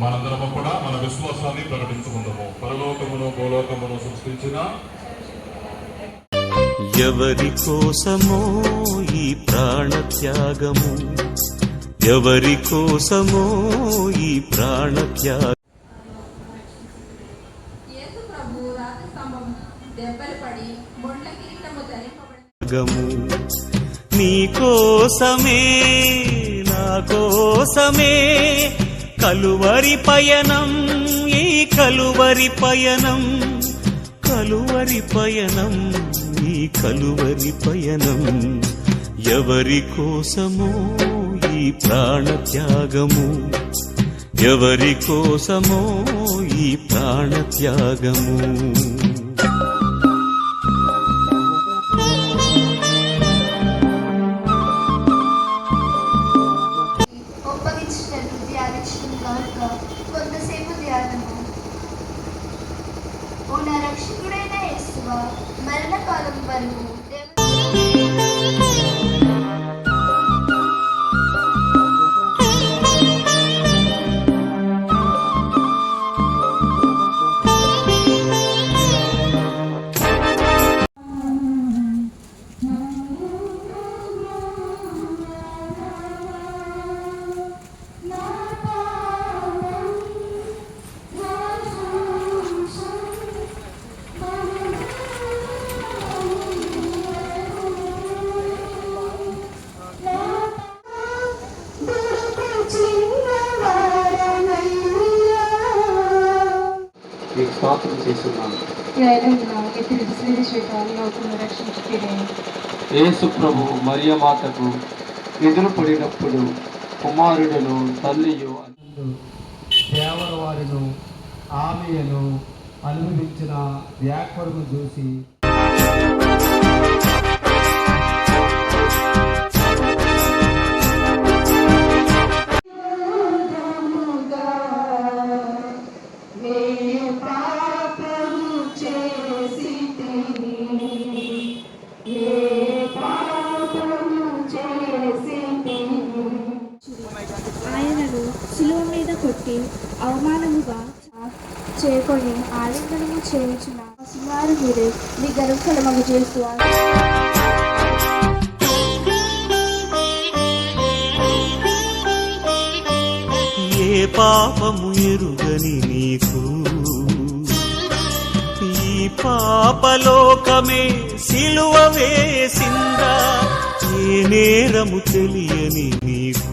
మనందరము కూడా మన విశ్వాసాన్ని ప్రకటించుకుందాము. పరలోకమును భూలోకమును సృష్టించిన ఎవరి కోసమో ఈ ప్రాణ త్యాగము ఎవరి కోసమో ఈ ప్రాణ త్యాగము యేసు ప్రభు రాతి స్తంభం దెబ్బలు పడి బొండ్ల కిరీటము ధరింపబడి నీ కోసమే నా కోసమే కలువరి పయనం ఈ కలువరి పయనం కలువరి పయనం ఈ కలువరి పయనం. ఎవరి కోసమో ఈ ప్రాణ త్యాగము ఎవరి కోసమో ఈ ప్రాణ త్యాగము 拜托 ప్రార్థన చేస్తున్నాను. యేసు ప్రభు మరియ మాతకు ఎదురు పడినప్పుడు కుమారుడును తల్లియు దేవరవారిను ఆమెను అనుభవించిన వ్యాఖ్యను చూసి అవమానముగా చేకొని ఆలింగనము చేయించిన సుమారు మీరే మీ గర్భఫలమగు చేస్తున్నారు ఏ పాపము ఎరుగని నీకు? ఈ పాపలోకమే సిలువ వేసిందా ఏ నేరము తెలియని నీకు?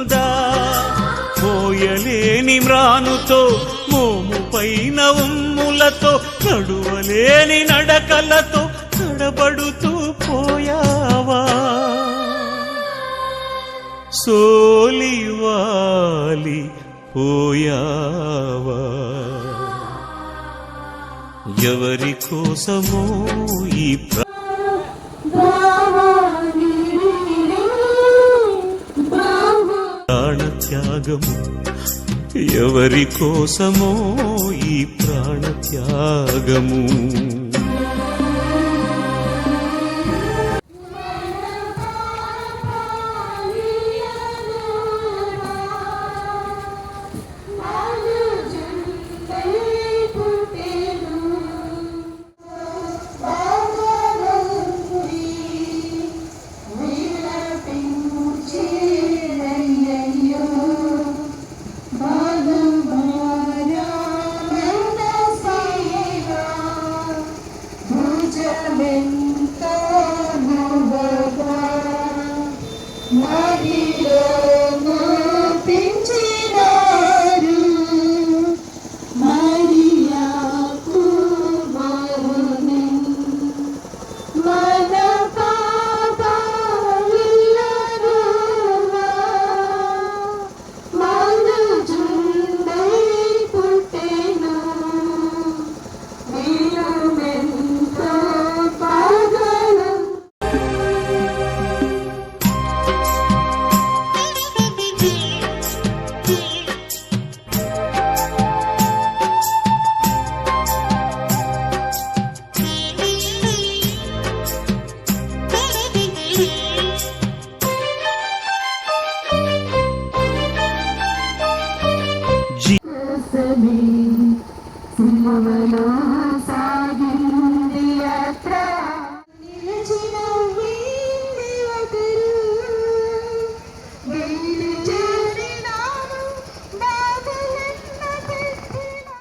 పోయలేని మ్రానుతో మోము పైన ఉమ్ములతో నడువలేని నడకలతో నడబడుతూ పోయావా? సోలివాలి పోయావా? ఎవరి కోసమో ఈ త్యాగము. ఎవరి కోసమో ఈ ప్రాణ త్యాగము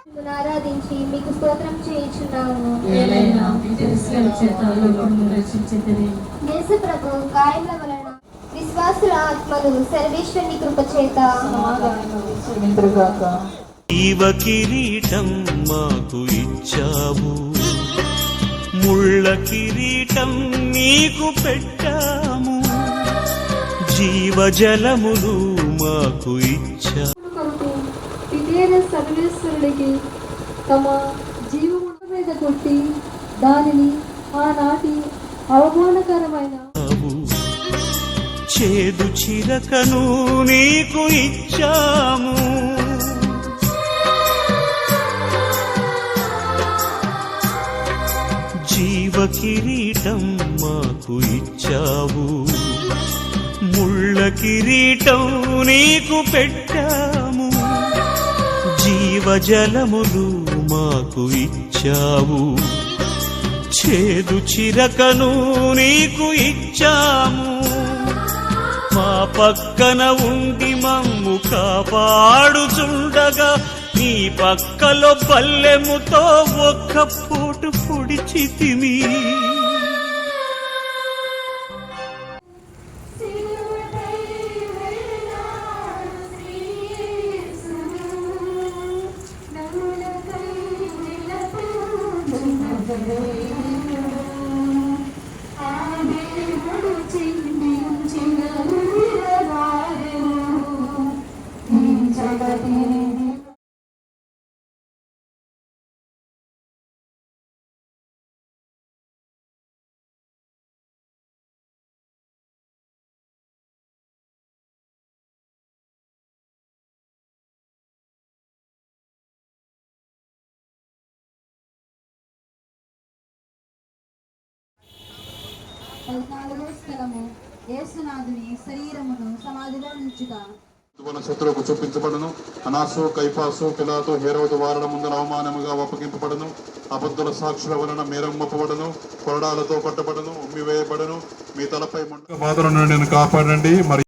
మిమ్మల్ని ఆరాధించి మీకు స్తోత్రం చేయించున్నాము ఏలైనా తెలుసుగల చేతాల్లో రక్షించదని యేసు ప్రభు గాయముల వలన విశ్వాసుల ఆత్మలు సర్వేశ్వరుని కృప చేత జీవ కిరీటం మాకు ఇచ్చావు. ముళ్ళ కిరీటం నీకు పెట్టాము. జీవజలములు మాకు ఇచ్చా సర్వేశ్వరుడికి తమ జీవమున మీద కొట్టి దానిని ఆనాటి అవమానకరమైన చేదు చిరకను నీకు ఇచ్చాము. జీవ కిరీటం మాకు ఇచ్చావు. ముళ్ళ కిరీటం నీకు పెట్టాము. జీవజలములు మాకు ఇచ్చావు. చేదు చిరకను నీకు ఇచ్చాము. మా పక్కన ఉండి మమ్ము కాపాడుచుండగా నీ పక్కలో బల్లెముతో ఒక్క పొడిచి తిని పద్నాలుగో స్థలము యేసునాథుని శరీరమును సమాధిలో ఉంచుట. శత్రువుకు చూపించబడను. అనాసు కైపాసు పిలాతో హేరోదు వారల ముందు అవమానముగా అప్పగింపబడను. అబద్ధుల సాక్షుల వలన మేరమ్మపబడను కొరడాలతో కొట్టబడను. ఉమ్మివేయబడను. మీ తలపై బాధల నుండి నేను కాపాడండి. మరి